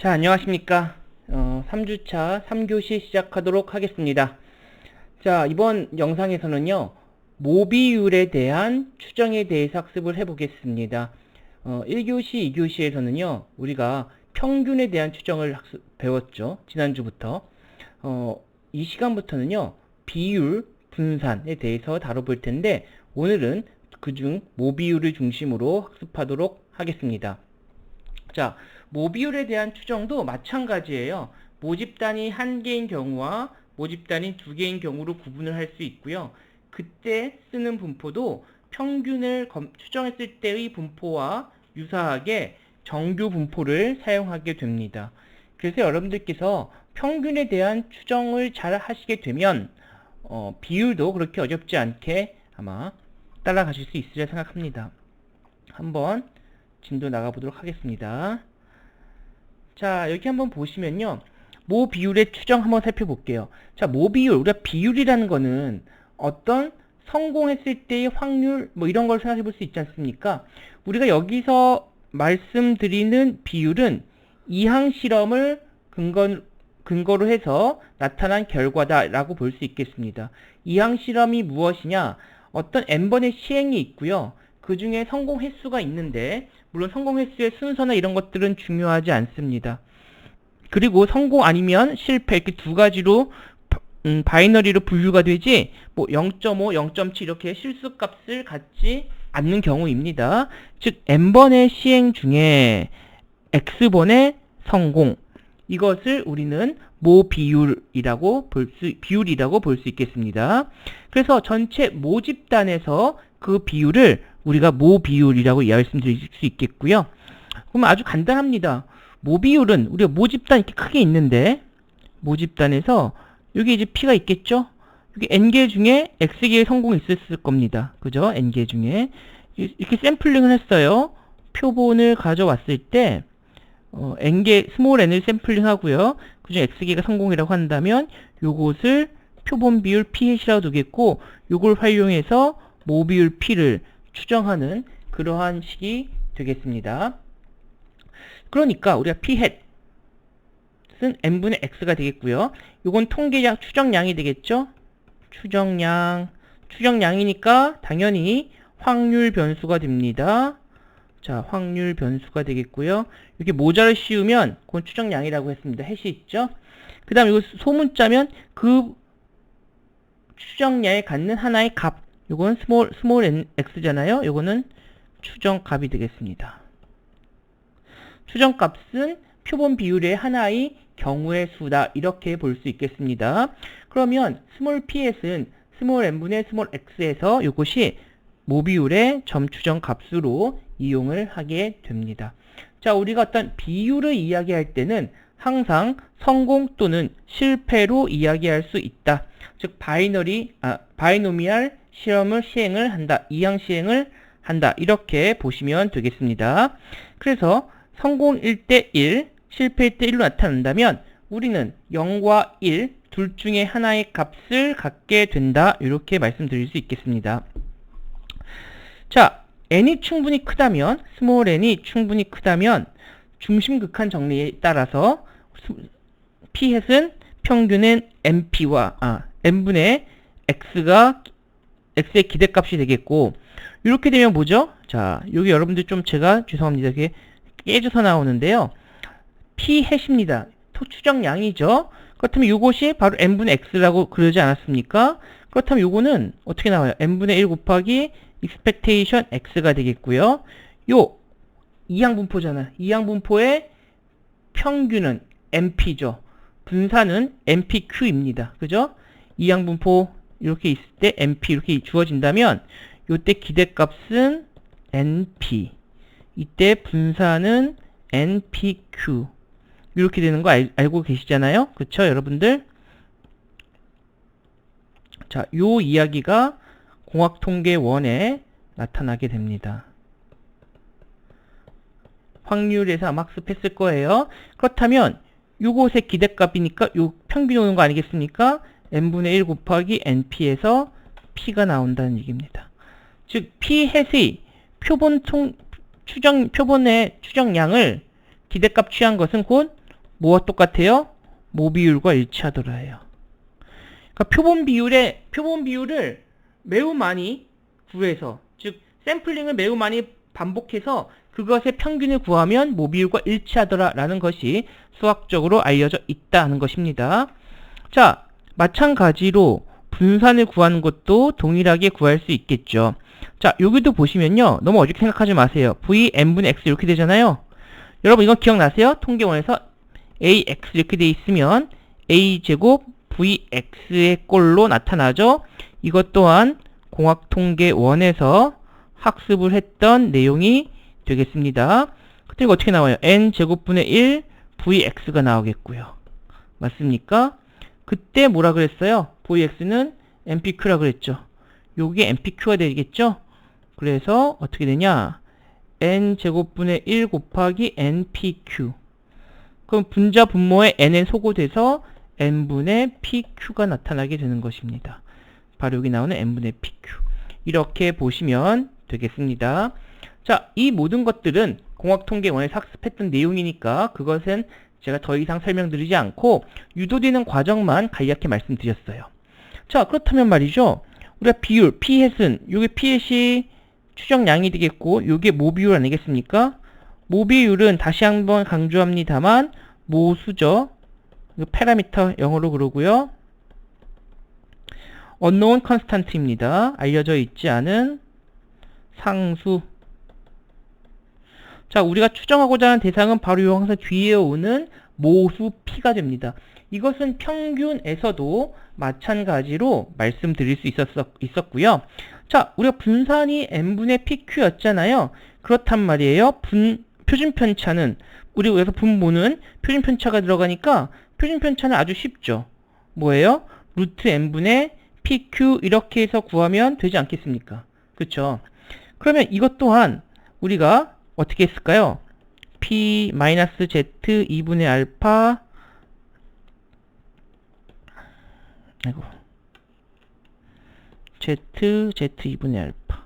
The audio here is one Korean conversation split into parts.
자, 안녕하십니까. 어, 3주차 3교시 시작하도록 하겠습니다. 자, 이번 영상에서는요, 모비율에 대한 추정에 대해서 학습을 해보겠습니다. 어, 1교시, 2교시에서는요, 우리가 평균에 대한 추정을 학습, 배웠죠. 지난주부터. 어, 이 시간부터는요, 비율, 분산에 대해서 다뤄볼 텐데, 오늘은 그중 모비율을 중심으로 학습하도록 하겠습니다. 자, 모비율에 대한 추정도 마찬가지예요. 모집단이 한 개인 경우와 모집단이 두 개인 경우로 구분을 할 수 있고요. 그때 쓰는 분포도 평균을 검- 추정했을 때의 분포와 유사하게 정규 분포를 사용하게 됩니다. 그래서 여러분들께서 평균에 대한 추정을 잘 하시게 되면 어, 비율도 그렇게 어렵지 않게 아마 따라가실 수 있으리라 생각합니다. 한번 진도 나가보도록 하겠습니다. 자, 여기 한번 보시면요. 모 비율의 추정 한번 살펴볼게요. 자, 모 비율, 우리가 비율이라는 거는 어떤 성공했을 때의 확률, 뭐 이런 걸 생각해 볼 수 있지 않습니까? 우리가 여기서 말씀드리는 비율은 이항 실험을 근거, 근거로 해서 나타난 결과다라고 볼 수 있겠습니다. 이항 실험이 무엇이냐? 어떤 n번의 시행이 있고요. 그 중에 성공 횟수가 있는데, 물론 성공 횟수의 순서나 이런 것들은 중요하지 않습니다. 그리고 성공 아니면 실패 이렇게 두 가지로 바- 음, 바이너리로 분류가 되지 뭐 0.5, 0.7 이렇게 실수 값을 갖지 않는 경우입니다. 즉 n번의 시행 중에 x번의 성공 이것을 우리는 모 비율이라고 볼 수 비율이라고 볼 수 있겠습니다. 그래서 전체 모집단에서 그 비율을 우리가 모 비율이라고 말씀드릴 수 있겠고요. 그럼 아주 간단합니다. 모 비율은 우리가 모 집단 이렇게 크게 있는데 모 집단에서 여기 이제 P가 있겠죠? 여기 N개 중에 X개의 성공이 있었을 겁니다. 그죠? N개 중에 이- 이렇게 샘플링을 했어요. 표본을 가져왔을 때 어, N개, 스몰 n을 샘플링 하고요. 그 중에 X개가 성공이라고 한다면 요것을 표본 비율 P 햇이라고 두겠고 요걸 활용해서 모 비율 P를 추정하는 그러한 식이 되겠습니다. 그러니까 우리가 p 햇은 n분의 x가 되겠고요. 요건 통계량 추정량이 되겠죠? 추정량 추정량이니까 당연히 확률 변수가 됩니다. 자, 확률 변수가 되겠고요. 이렇게 모자를 씌우면 그건 추정량이라고 했습니다. 햇이 있죠? 그 다음 이거 소문자면 그 추정량에 갖는 하나의 값. 요건 스몰 n x잖아요. 요거는 추정값이 되겠습니다. 추정값은 표본 비율의 하나의 경우의 수다 이렇게 볼 수 있겠습니다. 그러면 스몰 ps는 스몰 n분의 스몰 x에서 이것이 모비율의 점추정 값으로 이용을 하게 됩니다. 자, 우리가 어떤 비율을 이야기할 때는 항상 성공 또는 실패로 이야기할 수 있다. 즉 바이너리 아, 바이노미알 실험을 시행을 한다. 이항 시행을 한다. 이렇게 보시면 되겠습니다. 그래서 성공일 때 1, 실패일 때 1로 나타난다면 우리는 0과 1 둘 중에 하나의 값을 갖게 된다. 이렇게 말씀드릴 수 있겠습니다. 자, n이 충분히 크다면 스몰 n이 충분히 크다면 중심 극한 정리에 따라서 p 햇은 평균은 np와 아, n분의 x가 x의 기대값이 되겠고 이렇게 되면 뭐죠? 자, 여기 여러분들 좀 제가 죄송합니다. 이게 깨져서 나오는데요. p 햇입니다. 추정량이죠. 그렇다면 이것이 바로 n분의 x라고 그러지 않았습니까? 그렇다면 이거는 어떻게 나와요? n분의 1 곱하기 expectation x가 되겠고요. 요 이항분포잖아. 이항분포의 평균은 np죠. 분산은 npq입니다. 그죠? 이항분포 이렇게 있을 때 np 이렇게 주어진다면 요때 기대값은 np 이때 분산은 npq 이렇게 되는 거 알, 알고 계시잖아요. 그쵸 여러분들? 자, 요 이야기가 공학통계 1에 나타나게 됩니다. 확률에서 아마 학습했을 거예요. 그렇다면 요것의 기대값이니까 요 평균 오는 거 아니겠습니까? N분의 1 곱하기 np에서 p가 나온다는 얘기입니다. 즉 p 햇의 표본 총 추정 표본의 추정량을 기대값 취한 것은 곧 뭐와 똑같아요? 모비율과 일치하더라예요. 그러니까 표본 비율에 표본 비율을 매우 많이 구해서 즉 샘플링을 매우 많이 반복해서 그것의 평균을 구하면 모비율과 일치하더라라는 것이 수학적으로 알려져 있다는 것입니다. 자, 마찬가지로 분산을 구하는 것도 동일하게 구할 수 있겠죠. 자, 여기도 보시면요. 너무 어렵게 생각하지 마세요. v n분의 x 이렇게 되잖아요. 여러분 이거 기억나세요? 통계원에서 ax 이렇게 돼 있으면 a제곱 vx의 꼴로 나타나죠. 이것 또한 공학통계원에서 학습을 했던 내용이 되겠습니다. 그때 이거 어떻게 나와요? n제곱분의 1 vx가 나오겠고요. 맞습니까? 그때 뭐라 그랬어요? vx는 npq라 그랬죠. 요게 npq가 되겠죠? 그래서 어떻게 되냐? n제곱분의 1 곱하기 npq 그럼 분자 분모의 n에 소고돼서 n분의 pq가 나타나게 되는 것입니다. 바로 여기 나오는 n분의 pq 이렇게 보시면 되겠습니다. 자, 이 모든 것들은 공학통계원에서 학습했던 내용이니까 그것은 제가 더 이상 설명드리지 않고 유도되는 과정만 간략히 말씀드렸어요. 자, 그렇다면 말이죠. 우리가 비율, 피햇은 요게 피햇이 추정량이 되겠고 요게 모비율 아니겠습니까? 모비율은 다시 한번 강조합니다만 모수죠. 파라미터 영어로 그러고요. unknown constant입니다. 알려져 있지 않은 상수. 자, 우리가 추정하고자 하는 대상은 바로 요 항상 뒤에 오는 모수 p가 됩니다. 이것은 평균에서도 마찬가지로 말씀드릴 수 있었, 있었고요. 자, 우리가 분산이 n분의 pq였잖아요. 그렇단 말이에요. 분, 표준 편차는 우리 여기서 분모는 표준 편차가 들어가니까 표준 편차는 아주 쉽죠. 뭐예요? 루트 n분의 pq 이렇게 해서 구하면 되지 않겠습니까? 그렇죠? 그러면 이것 또한 우리가 어떻게 했을까요? p-z 2분의 알파 아이고 z z 2분의 알파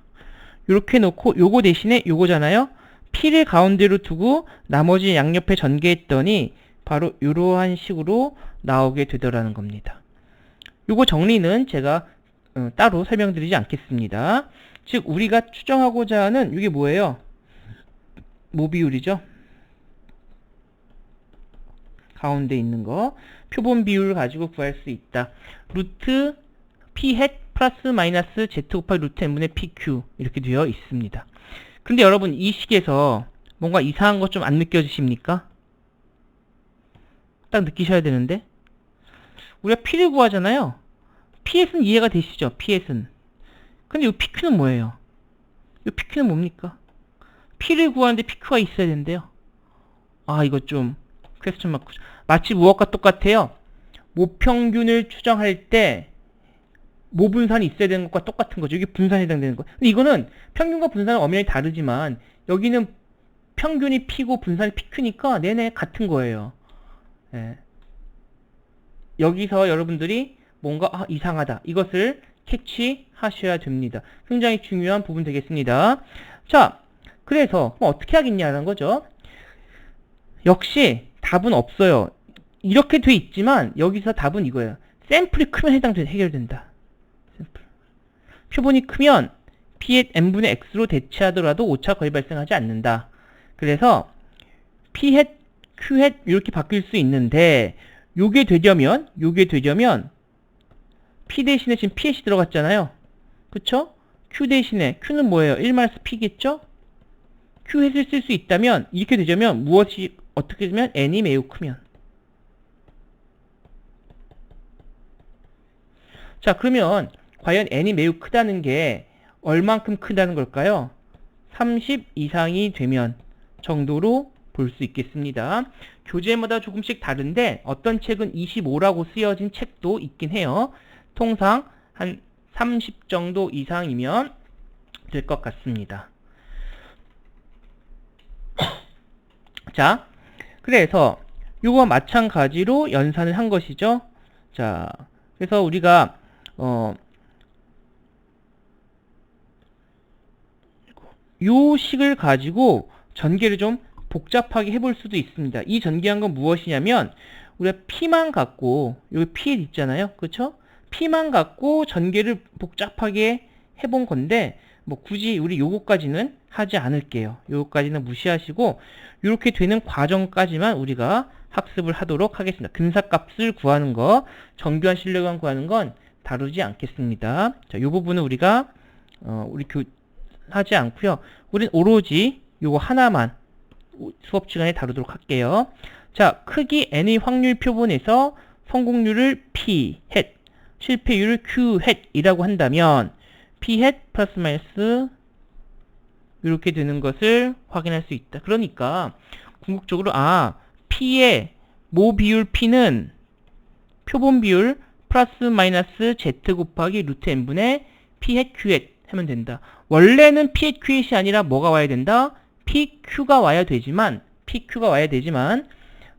이렇게 놓고 요거 대신에 요거잖아요. p를 가운데로 두고 나머지 양옆에 전개했더니 바로 이러한 식으로 나오게 되더라는 겁니다. 요거 정리는 제가 어, 따로 설명드리지 않겠습니다. 즉 우리가 추정하고자 하는 이게 뭐예요? 모비율이죠. 가운데 있는 거 표본 비율을 가지고 구할 수 있다. 루트 p 햇 플러스 마이너스 z 곱하기 루트 n분의 pq 이렇게 되어 있습니다. 근데 여러분 이 식에서 뭔가 이상한 것 좀 안 느껴지십니까? 딱 느끼셔야 되는데 우리가 p를 구하잖아요. ps는 이해가 되시죠? ps는 근데 이 pq는 뭐예요? 이 pq는 뭡니까? P를 구하는데 pq가 있어야 된대요. 아 이거 좀 퀘스천 마크 마치 무엇과 똑같아요. 모평균을 추정할 때 모분산이 있어야 되는 것과 똑같은 거죠. 이게 분산에 해당되는 거. 근데 이거는 평균과 분산은 엄연히 다르지만 여기는 평균이 P고 분산이 PQ니까 내내 같은 거예요. 예. 여기서 여러분들이 뭔가 아, 이상하다. 이것을 캐치하셔야 됩니다. 굉장히 중요한 부분 되겠습니다. 자, 그래서 어떻게 하겠냐는 거죠. 역시 답은 없어요. 이렇게 돼 있지만 여기서 답은 이거예요. 샘플이 크면 해당돼 해결된다. 샘플. 표본이 크면 P의 n분의 x로 대체하더라도 오차 거의 발생하지 않는다. 그래서 P 햇, Q 햇 이렇게 바뀔 수 있는데 요게 되려면 요게 되려면 P 대신에 지금 P 햇이 들어갔잖아요. 그쵸? Q 대신에 Q는 뭐예요? 1마이너스 P겠죠? Q 햇을 쓸수 있다면 이렇게 되려면 무엇이 어떻게 되면 n이 매우 크면 자 그러면 과연 n이 매우 크다는 게 얼만큼 크다는 걸까요? 30 이상이 되면 정도로 볼 수 있겠습니다. 교재마다 조금씩 다른데 어떤 책은 25라고 쓰여진 책도 있긴 해요. 통상 한 30 정도 이상이면 될 것 같습니다. 자, 그래서 이거와 마찬가지로 연산을 한 것이죠. 자, 그래서 우리가 어, 요 식을 가지고 전개를 좀 복잡하게 해볼 수도 있습니다. 이 전개한 건 무엇이냐면 우리가 P만 갖고 여기 P 있잖아요. 그렇죠? P만 갖고 전개를 복잡하게 해본 건데 뭐 굳이 우리 요거까지는 하지 않을게요. 요거까지는 무시하시고 이렇게 되는 과정까지만 우리가 학습을 하도록 하겠습니다. 근사값을 구하는 거, 정교한 실력을 구하는 건 다루지 않겠습니다. 자, 요 부분은 우리가 어, 우리 교 하지 않고요. 우린 오로지 요거 하나만 수업 시간에 다루도록 할게요. 자, 크기 n의 확률 표본에서 성공률을 p hat, 실패율을 q hat이라고 한다면 p hat 플러스 마이너스 이렇게 되는 것을 확인할 수 있다. 그러니까 궁극적으로 아 p의 모 비율 p는 표본 비율 플러스 마이너스 z 곱하기 루트 n분의 p hat q hat 하면 된다. 원래는 p hat q hat이 아니라 뭐가 와야 된다? PQ가 와야 되지만 PQ가 와야 되지만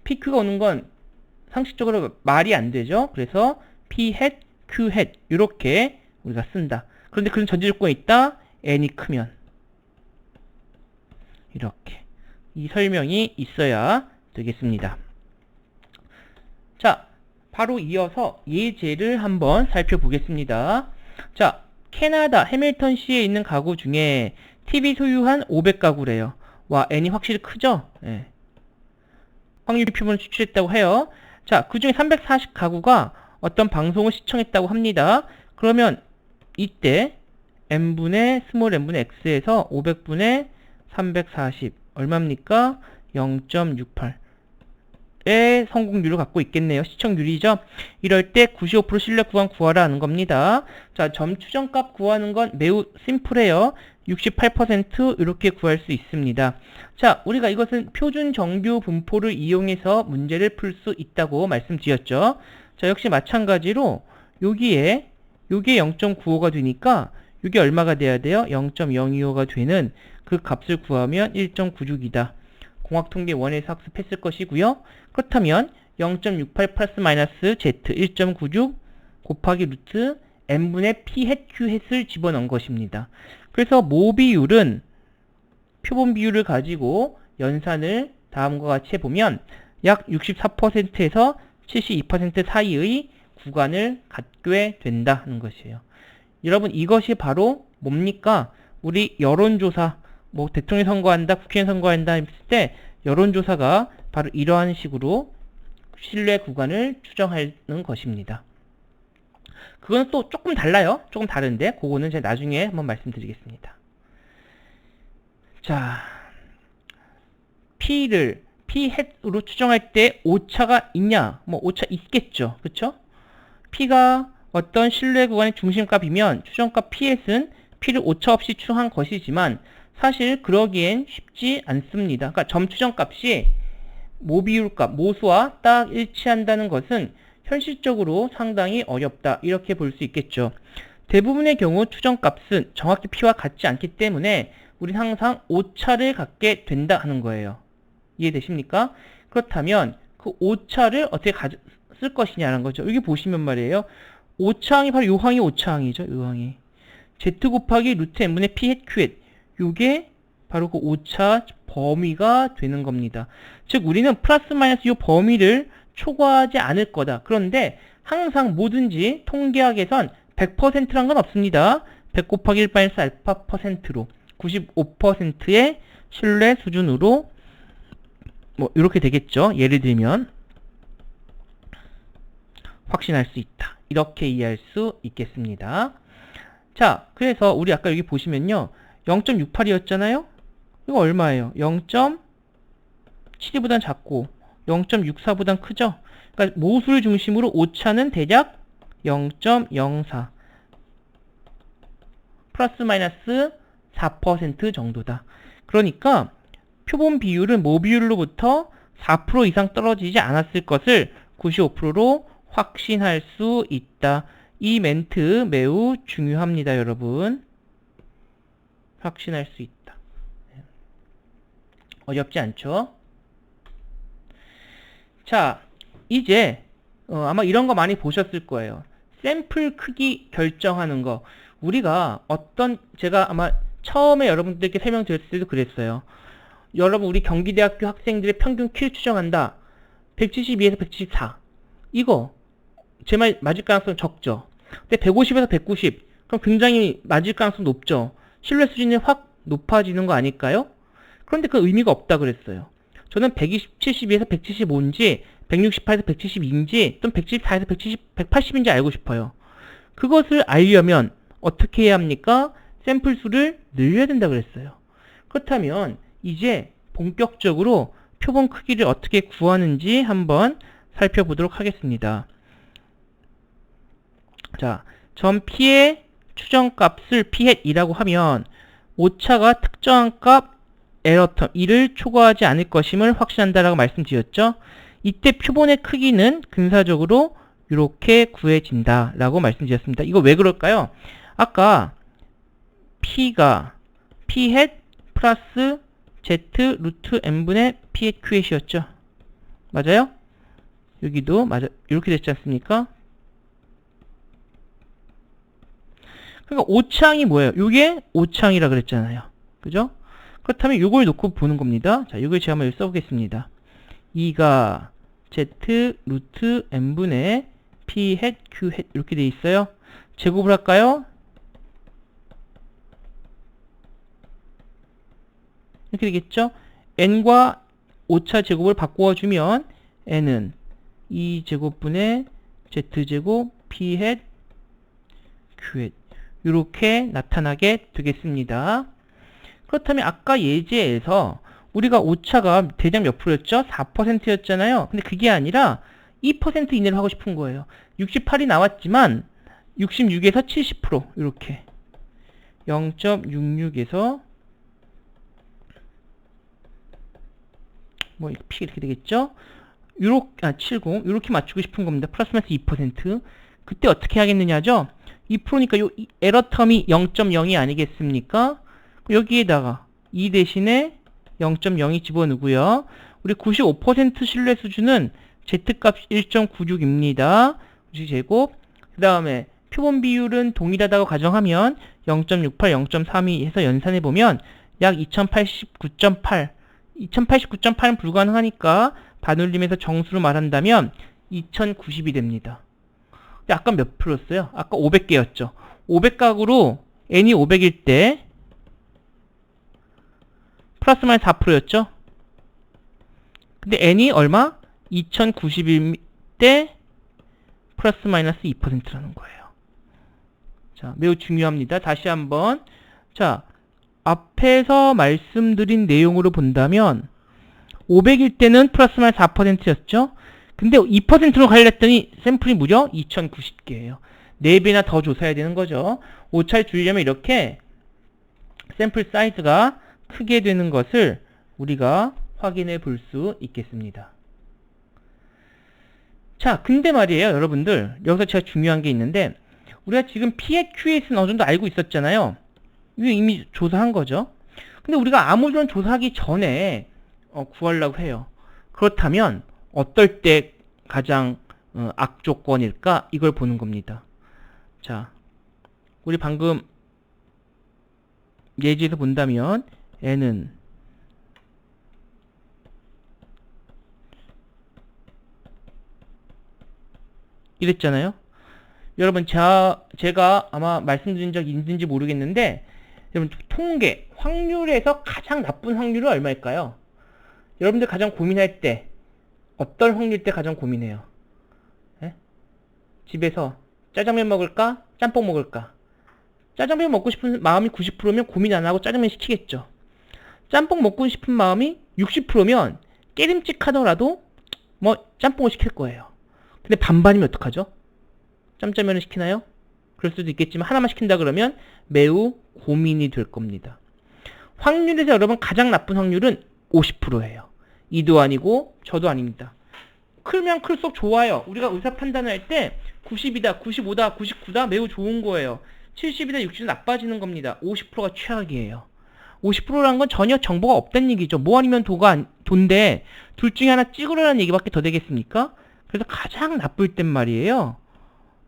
PQ가 오는 건 상식적으로 말이 안 되죠. 그래서 P hat, Q hat 이렇게 우리가 쓴다. 그런데 그런 전제 조건이 있다. n이 크면 이렇게 이 설명이 있어야 되겠습니다. 자, 바로 이어서 예제를 한번 살펴보겠습니다. 자, 캐나다 해밀턴시에 있는 가구 중에 TV 소유한 500가구래요. 와, n이 확실히 크죠? 예. 확률 표본을 추출했다고 해요. 자, 그 중에 340가구가 어떤 방송을 시청했다고 합니다. 그러면 이때 n분의 스몰 n분의 x에서 500분의 340 얼마입니까? 0.68의 성공률을 갖고 있겠네요. 시청률이죠. 이럴 때 95% 신뢰 구간 구하라 하는 겁니다. 자, 점 추정값 구하는 건 매우 심플해요. 68% 이렇게 구할 수 있습니다. 자, 우리가 이것은 표준 정규 분포를 이용해서 문제를 풀 수 있다고 말씀드렸죠. 자, 역시 마찬가지로 여기에 요게 0.95가 되니까 이게 얼마가 돼야 돼요? 0.025가 되는 그 값을 구하면 1.96이다. 공학통계 1에서 학습했을 것이고요. 그렇다면 0.68 플러스 마이너스 z 1.96 곱하기 루트 n분의 p hat q hat을 집어넣은 것입니다. 그래서 모 비율은 표본 비율을 가지고 연산을 다음과 같이 해보면 약 64%에서 72% 사이의 구간을 갖게 된다는 것이에요. 여러분 이것이 바로 뭡니까? 우리 여론조사 뭐 대통령 선거한다, 국회의원 선거한다 했을 때 여론조사가 바로 이러한 식으로 신뢰 구간을 추정하는 것입니다. 그건 또 조금 달라요. 조금 다른데 그거는 제가 나중에 한번 말씀드리겠습니다. 자, P를 P 햇으로 추정할 때 오차가 있냐? 뭐 오차 있겠죠. 그렇죠? P가 어떤 신뢰 구간의 중심값이면 추정값 P햇은 P를 오차 없이 추정한 것이지만 사실 그러기엔 쉽지 않습니다. 그러니까 점 추정값이 모비율값, 모수와 딱 일치한다는 것은 현실적으로 상당히 어렵다. 이렇게 볼 수 있겠죠. 대부분의 경우 추정값은 정확히 P와 같지 않기 때문에 우리는 항상 오차를 갖게 된다 하는 거예요. 이해되십니까? 그렇다면 그 오차를 어떻게 가, 쓸 것이냐는 거죠. 여기 보시면 말이에요. 오차항이 바로 요 항이 오차항이죠. 요 항이. z 곱하기 루트 n분의 p hat q hat. 요게 바로 그 오차 범위가 되는 겁니다. 즉 우리는 플러스 마이너스 요 범위를 초과하지 않을 거다. 그런데 항상 뭐든지 통계학에선 100%란 건 없습니다. 100 곱하기 1 마이너스 알파 퍼센트로 95%의 신뢰 수준으로 뭐 이렇게 되겠죠. 예를 들면 확신할 수 있다. 이렇게 이해할 수 있겠습니다. 자, 그래서 우리 아까 여기 보시면요. 0.68이었잖아요. 이거 얼마예요? 0.72보단 작고 0.64보단 크죠? 그러니까 모수를 중심으로 오차는 대략 0.04 플러스 마이너스 4% 정도다. 그러니까 표본 비율은 모 비율로부터 4% 이상 떨어지지 않았을 것을 95%로 확신할 수 있다. 이 멘트 매우 중요합니다, 여러분. 확신할 수 있다. 네. 어렵지 않죠? 자, 이제 어, 아마 이런 거 많이 보셨을 거예요. 샘플 크기 결정하는 거. 우리가 어떤 제가 아마 처음에 여러분들께 설명드렸을 때도 그랬어요. 여러분 우리 경기대학교 학생들의 평균 키를 추정한다. 172에서 174. 이거 제 말 맞을 가능성 적죠. 근데 150에서 190. 그럼 굉장히 맞을 가능성 높죠. 신뢰 수준이 확 높아지는 거 아닐까요? 그런데 그 의미가 없다 그랬어요. 저는 172에서 175인지 168에서 172인지 또는 174에서 170, 180인지 알고 싶어요. 그것을 알려면 어떻게 해야 합니까? 샘플 수를 늘려야 된다 그랬어요. 그렇다면 이제 본격적으로 표본 크기를 어떻게 구하는지 한번 살펴보도록 하겠습니다. 자, 전 P의 추정값을 P햇이라고 하면 오차가 특정한 값 에러텀 1을 초과하지 않을 것임을 확신한다라고 말씀드렸죠. 이때 표본의 크기는 근사적으로 이렇게 구해진다라고 말씀드렸습니다. 이거 왜 그럴까요? 아까 P가 P햇 플러스 Z 루트 N분의 P햇 Q햇이었죠. 맞아요? 여기도 맞아 이렇게 됐지 않습니까? 그러니까 오창이 뭐예요? 이게 오창이라 그랬잖아요. 그죠? 그렇다면 이걸 놓고 보는 겁니다. 자, 이걸 제가 한번 써보겠습니다. 2가 z 루트 n분의 p 햇 q 햇 이렇게 돼 있어요. 제곱을 할까요? 이렇게 되겠죠? n과 5차 제곱을 바꾸어 주면 n은 2제곱분의 z제곱 p 햇 q 햇 이렇게 나타나게 되겠습니다. 그렇다면 아까 예제에서 우리가 오차가 대략 몇 프로였죠? 4%였잖아요. 근데 그게 아니라 2% 이내로 하고 싶은 거예요. 68이 나왔지만 66에서 70% 이렇게 0.66에서 뭐 P 이렇게 되겠죠? 요렇게 아 70, 이렇게 맞추고 싶은 겁니다. 플러스 마이너스 2%. 그때 어떻게 하겠느냐죠? 2%니까 요 에러 텀이 0.0이 아니겠습니까? 여기에다가 2 대신에 0.02 집어넣고요. 우리 95% 신뢰 수준은 z값 1.96입니다. 제곱. 그 다음에 표본 비율은 동일하다고 가정하면 0.68, 0.32 해서 연산해 보면 약 2089.8. 2089.8은 불가능하니까 반올림해서 정수로 말한다면 2090이 됩니다. 약간 몇 프로였어요? 아까 500개였죠. 500각으로 n이 500일 때 플러스 마이너스 4%였죠. 근데 n이 얼마? 2091 때 플러스 마이너스 2%라는 거예요. 자, 매우 중요합니다. 다시 한번. 자, 앞에서 말씀드린 내용으로 본다면 500일 때는 플러스 마이너스 4%였죠. 근데 2%로 갈렸더니 샘플이 무려 2090개예요. 4배나 더 조사해야 되는 거죠. 오차를 줄이려면 이렇게 샘플 사이즈가 크게 되는 것을 우리가 확인해 볼 수 있겠습니다. 자, 근데 말이에요, 여러분들. 여기서 제가 중요한 게 있는데, 우리가 지금 P의 QS는 어느 정도 알고 있었잖아요. 이거 이미 조사한 거죠. 근데 우리가 아무런 조사하기 전에 어, 구하려고 해요. 그렇다면 어떨 때 가장 어, 악조건일까? 이걸 보는 겁니다. 자, 우리 방금 예지에서 본다면 n은 이랬잖아요. 여러분 자, 제가 아마 말씀드린 적 있는지 모르겠는데 여러분 통계 확률에서 가장 나쁜 확률은 얼마일까요? 여러분들 가장 고민할 때 어떤 확률 때 가장 고민해요? 에? 집에서 짜장면 먹을까? 짬뽕 먹을까? 짜장면 먹고 싶은 마음이 90%면 고민 안 하고 짜장면 시키겠죠. 짬뽕 먹고 싶은 마음이 60%면 깨림칙하더라도 뭐 짬뽕을 시킬 거예요. 근데 반반이면 어떡하죠? 짬짜면을 시키나요? 그럴 수도 있겠지만 하나만 시킨다 그러면 매우 고민이 될 겁니다. 확률에서 여러분 가장 나쁜 확률은 50%예요. 이도 아니고 저도 아닙니다. 클면 클수록 좋아요. 우리가 의사 판단을 할 때 90이다, 95다, 99다 매우 좋은 거예요. 70이다, 60은 나빠지는 겁니다. 50%가 최악이에요. 50%라는 건 전혀 정보가 없다는 얘기죠. 뭐 아니면 도가 안, 돈데 둘 중에 하나 찍으라는 얘기밖에 더 되겠습니까? 그래서 가장 나쁠 땐 말이에요.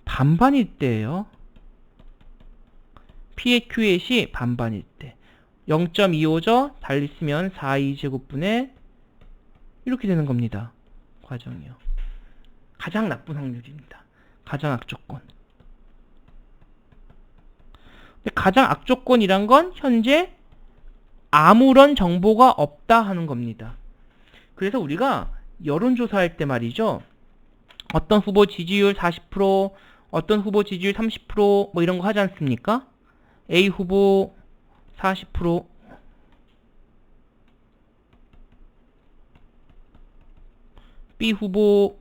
반반일 때예요. QE시 반반일 때. 0.25죠? 달리 쓰면 4이제곱분의 이렇게 되는 겁니다. 과정이요. 가장 나쁜 확률입니다. 가장 악조건. 근데 가장 악조건이란 건 현재 아무런 정보가 없다 하는 겁니다. 그래서 우리가 여론조사할 때 말이죠. 어떤 후보 지지율 40%, 어떤 후보 지지율 30%뭐 이런 거 하지 않습니까? A 후보 40%, B 후보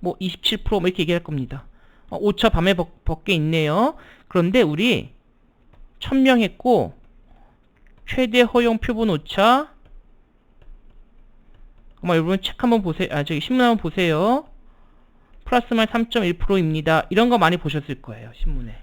뭐 27%뭐 이렇게 얘기할 겁니다. 어, 오차 밤에 벗, 벗게 있네요. 그런데 우리 1000명 했고 최대 허용 표본 오차 아마 여러분 책 한번 보세요. 아 저기 신문 한번 보세요. 플러스 마이 3.1%입니다. 이런 거 많이 보셨을 거예요. 신문에.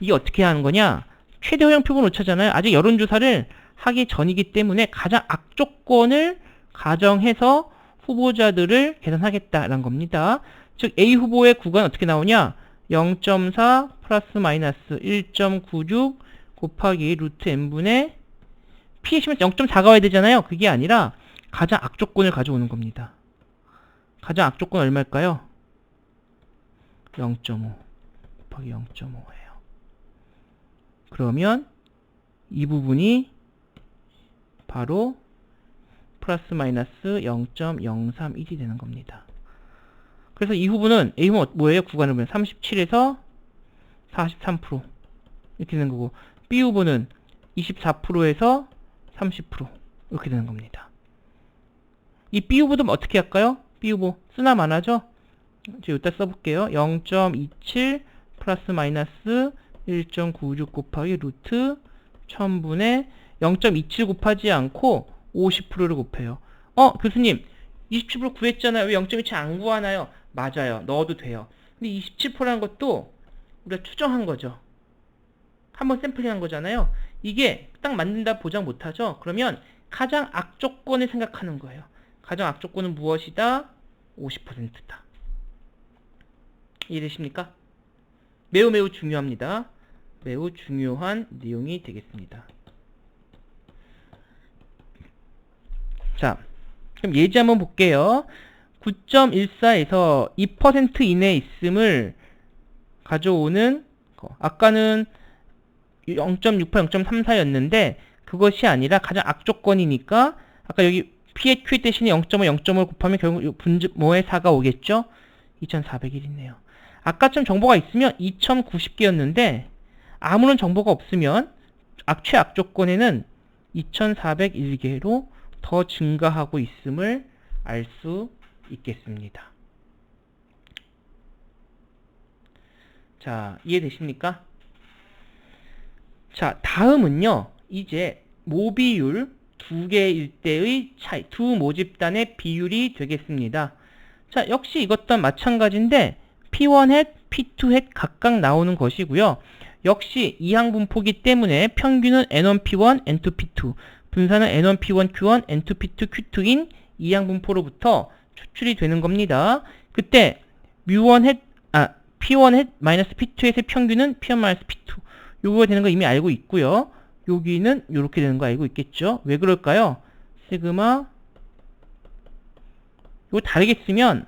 이게 어떻게 하는 거냐? 최대 허용 표본 오차잖아요. 아직 여론조사를 하기 전이기 때문에 가장 악조건을 가정해서 후보자들을 계산하겠다라는 겁니다. 즉 A 후보의 구간 어떻게 나오냐? 0.4 플러스 마이너스 1.96 곱하기 루트 n분의 P의 심은 0.4가 와야 되잖아요. 그게 아니라 가장 악조건을 가져오는 겁니다. 가장 악조건 얼마일까요? 0.5 곱하기 0.5예요. 그러면 이 부분이 바로 플러스 마이너스 0.031이 되는 겁니다. 그래서 이 후보는 A 후보 뭐예요? 구간을 보면 37에서 43% 이렇게 되는 거고 B 후보는 24%에서 30% 이렇게 되는 겁니다. 이 B 후보도 어떻게 할까요? B 후보 쓰나 마나죠? 제가 이따 써볼게요. 0.27 플러스 마이너스 1.96 곱하기 루트 1000분의 0.27 곱하지 않고 50%를 곱해요. 어, 교수님, 27% 구했잖아요. 왜0.27안 구하나요? 맞아요. 넣어도 돼요. 근데 27%라는 것도 우리가 추정한 거죠. 한번 샘플링 한 거잖아요. 이게 딱 맞는다 보장 못하죠. 그러면 가장 악조건을 생각하는 거예요. 가장 악조건은 무엇이다? 50%다. 이해되십니까? 매우 매우 중요합니다. 매우 중요한 내용이 되겠습니다. 자, 그럼 예제 한번 볼게요. 9.14에서 2% 이내에 있음을 가져오는 거. 아까는 0.68, 0.34였는데 그것이 아니라 가장 악조건이니까 아까 여기 P의 Q 대신에 0.5, 0.5를 곱하면 결국 분지 뭐의 4가 오겠죠? 2401이네요. 아까좀 정보가 있으면 2090개였는데 아무런 정보가 없으면 악 최악조건에는 2401개로 더 증가하고 있음을 알 수 있겠습니다. 자, 이해되십니까? 자, 다음은요. 이제 모비율 두 개일 때의 차이, 두 모집단의 비율이 되겠습니다. 자, 역시 이것도 마찬가지인데 P1 햇, P2 햇 각각 나오는 것이고요. 역시 이항분포기 때문에 평균은 N1P1, N2P2, 분산은 N1P1, Q1, N2P2, Q2인 이항 분포로부터 추출이 되는 겁니다. 그때 뮤1 햇, 아, P1 햇 마이너스 P2햇의 평균은 P1 마이너스 P2. 요거가 되는 거 이미 알고 있고요. 여기는 이렇게 되는 거 알고 있겠죠? 왜 그럴까요? 시그마 이거 다르게 쓰면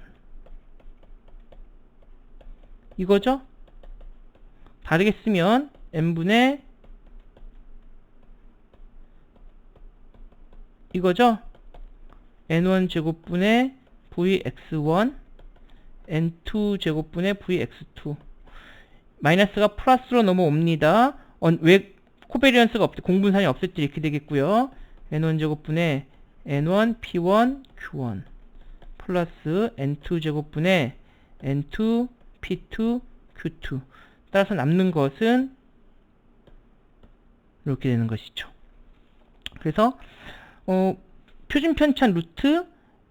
이거죠? 다르게 쓰면 n분의 이거죠? n1 제곱분의 vx1 n2 제곱분의 vx2 마이너스가 플러스로 넘어옵니다. 어, 왜 코베리언스가 없, 공분산이 없을 때 이렇게 되겠고요. n1 제곱분의 n1 p1 q1 플러스 n2 제곱분의 n2 p2 q2 따라서 남는 것은 이렇게 되는 것이죠. 그래서 어, 표준 편찬 루트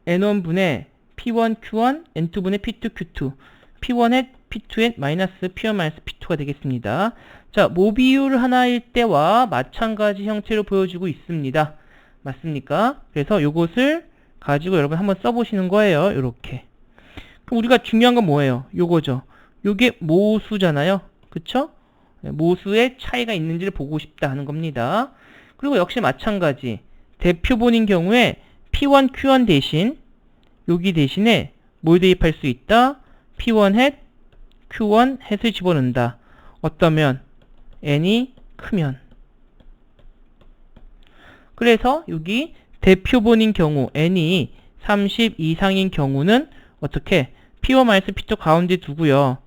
n1분의 p1 q1 n2분의 p2 q2 p1의 p2의 마이너스 p1 마이너스 p2가 되겠습니다. 자, 모비율 하나일 때와 마찬가지 형태로 보여주고 있습니다. 맞습니까? 그래서 요것을 가지고 여러분 한번 써보시는 거예요. 이렇게. 그럼 우리가 중요한 건 뭐예요? 요거죠. 요게 모수잖아요. 그쵸? 네, 모수의 차이가 있는지를 보고 싶다 하는 겁니다. 그리고 역시 마찬가지 대표본인 경우에 P1, Q1 대신 여기 대신에 뭘 대입할 수 있다? P1 햇, Q1 햇을 집어넣는다. 어떠면 n이 크면 그래서 여기 대표본인 경우 n이 30 이상인 경우는 어떻게 P1 P2 가운데 두고요.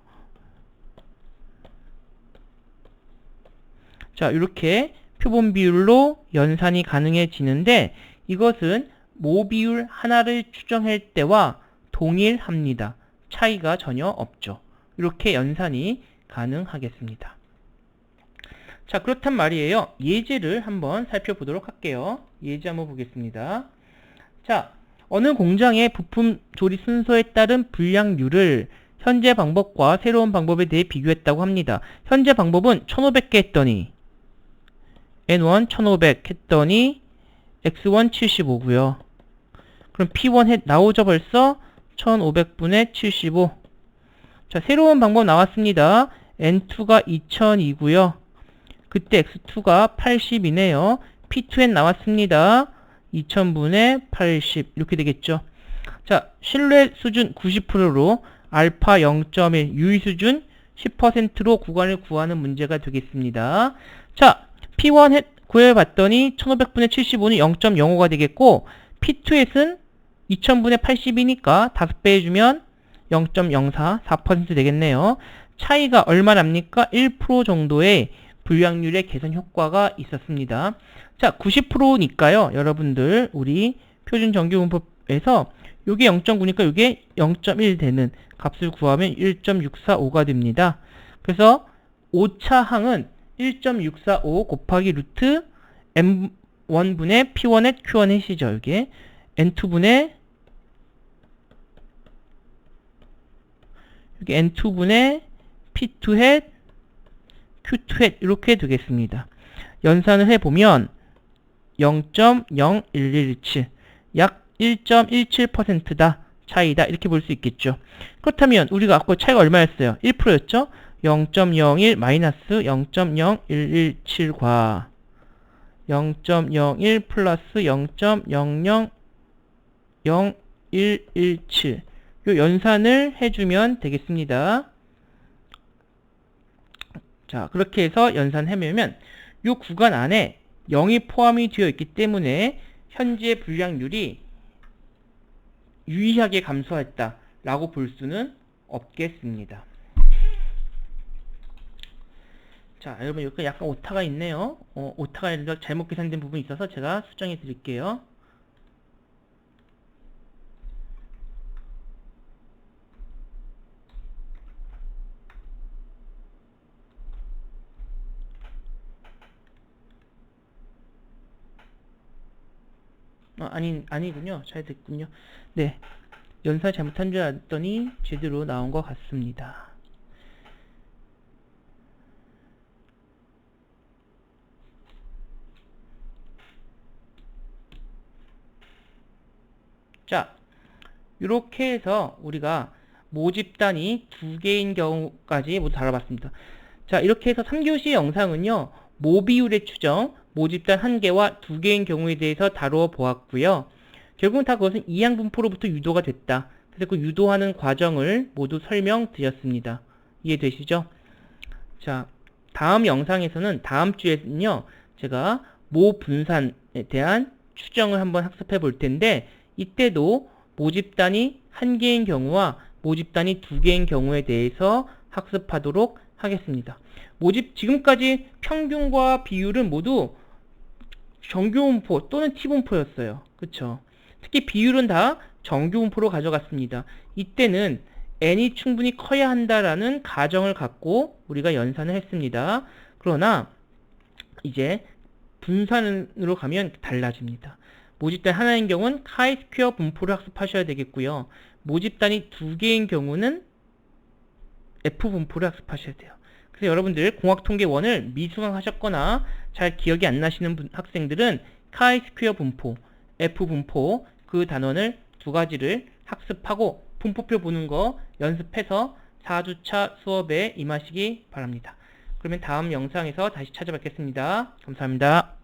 자, 이렇게 표본 비율로 연산이 가능해지는데 이것은 모 비율 하나를 추정할 때와 동일합니다. 차이가 전혀 없죠. 이렇게 연산이 가능하겠습니다. 자, 그렇단 말이에요. 예제를 한번 살펴보도록 할게요. 예제 한번 보겠습니다. 자, 어느 공장의 부품 조리 순서에 따른 분량률을 현재 방법과 새로운 방법에 대해 비교했다고 합니다. 현재 방법은 1500개 했더니 N1 1500 했더니 X1 75고요. 그럼 P1 해, 나오죠 벌써? 1500분의 75. 자, 새로운 방법 나왔습니다. N2가 2002고요. 그때 X2가 80이네요. P2N 나왔습니다. 2000분의 80 이렇게 되겠죠. 자, 신뢰 수준 90%로 알파 0.1 유의 수준 10%로 구간을 구하는 문제가 되겠습니다. 자, P1 구해봤더니 1500분의 75는 0.05가 되겠고 P2햇은 2000분의 80이니까 5배 해주면 0.04, 4% 되겠네요. 차이가 얼마 납니까? 1% 정도의 불량률의 개선 효과가 있었습니다. 자, 90%니까요. 여러분들 우리 표준 정규분법에서 요게 0.9니까 요게 0.1 되는 값을 구하면 1.645가 됩니다. 그래서 오차 항은 1.645 곱하기 루트 m1분의 p1의 q1 햇이죠. 이게 n2분의 여기 n2분의 p2 햇 q2 햇 이렇게 되겠습니다. 연산을 해보면 0.0117, 약 1.17%다. 차이다. 이렇게 볼 수 있겠죠. 그렇다면 우리가 아까 차이가 얼마였어요? 1%였죠? 0.01 마이너스 0.0117과 0.01 플러스 0.000117 요 연산을 해주면 되겠습니다. 자 그렇게 해서 연산해보면 요 구간 안에 0이 포함이 되어 있기 때문에 현재 불량률이 유의하게 감소했다 라고 볼 수는 없겠습니다. 자, 여러분 여기 약간 오타가 있네요. 어, 오타가 잘못 계산된 부분이 있어서 제가 수정해 드릴게요. 어, 아니, 아니군요. 잘 됐군요. 네. 연산 잘못한 줄 알았더니 제대로 나온 것 같습니다. 자, 이렇게 해서 우리가 모집단이 두 개인 경우까지 모두 다뤄봤습니다. 자, 이렇게 해서 3교시 영상은요, 모비율의 추정, 모집단 한 개와 두 개인 경우에 대해서 다루어 보았고요. 결국은 다 그것은 이항분포로부터 유도가 됐다. 그래서 그 유도하는 과정을 모두 설명드렸습니다. 이해되시죠? 자, 다음 영상에서는 다음 주에는요, 제가 모 분산에 대한 추정을 한번 학습해 볼 텐데, 이때도 모집단이 한 개인 경우와 모집단이 두 개인 경우에 대해서 학습하도록 하겠습니다. 모집 지금까지 평균과 비율은 모두 정규분포 또는 T분포였어요. 그쵸? 특히 비율은 다 정규분포로 가져갔습니다. 이때는 n이 충분히 커야 한다라는 가정을 갖고 우리가 연산을 했습니다. 그러나 이제 분산으로 가면 달라집니다. 모집단 하나인 경우는 카이스퀘어 분포를 학습하셔야 되겠고요. 모집단이 두 개인 경우는 F 분포를 학습하셔야 돼요. 그래서 여러분들 공학통계 1을 미수강 하셨거나 잘 기억이 안 나시는 분, 학생들은 카이스퀘어 분포, F 분포 그 단원을 두 가지를 학습하고 분포표 보는 거 연습해서 4주차 수업에 임하시기 바랍니다. 그러면 다음 영상에서 다시 찾아뵙겠습니다. 감사합니다.